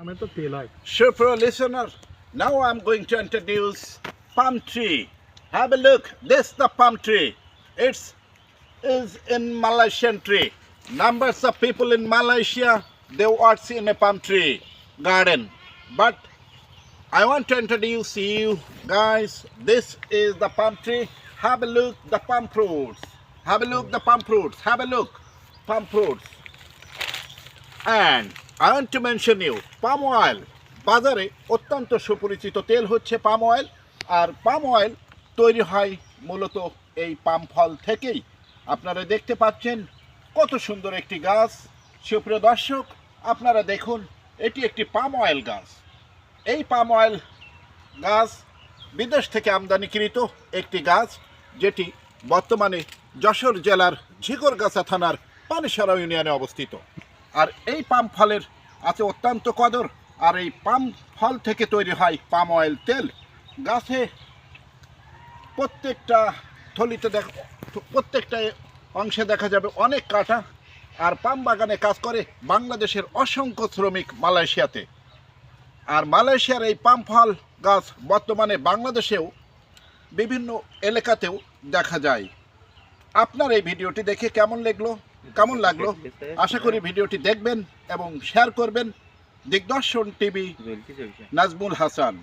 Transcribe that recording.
আমি তো তেল হয় Super listener, now I'm going to introduce palm tree. Have a look. This the palm tree. It's is in Malaysian tree. Numbers of people in Malaysia they work in a palm tree garden. But I want to introduce you guys. This is the palm tree. Have a look the palm fruits. Have a look the palm fruits. Have a look palm fruits. And To mention you, palm oil. বাজারে অত্যন্ত সুপরিচিত তেল হচ্ছে palm oil আর palm oil তৈরি হয় মূলত এই পাম ফল থেকেই। আপনারা দেখতে পাচ্ছেন কত সুন্দর একটি গাছ। সুপ্রিয় দর্শক, আপনারা দেখুন, এটি একটি পাম অয়েল গাছ। এই পাম অয়েল গাছ বিদেশ থেকে আমদানিকৃত একটি গাছ, যেটি বর্তমানে যশোর জেলার ঝিকরগাছা থানার পানিসারা ইউনিয়নে অবস্থিত। আর এই পাম ফলের আছে অত্যন্ত কদর, আর এই পাম ফল থেকে তৈরি হয় পাম অয়েল তেল। গাছে প্রত্যেকটা থলিতে দেখ, প্রত্যেকটা অংশে দেখা যাবে অনেক কাটা, আর পাম বাগানে কাজ করে বাংলাদেশের অসংখ্য শ্রমিক মালয়েশিয়াতে। আর মালয়েশিয়ার এই পাম ফল গাছ বর্তমানে বাংলাদেশেও, বিভিন্ন এলাকাতেও দেখা যায়। আপনার এই ভিডিওটি দেখে কেমন লাগল? কেমন লাগল? আশা করি ভিডিওটি দেখবেন এবং শেয়ার করবেন। দিগদর্শন টিভি নাজমুল হাসান।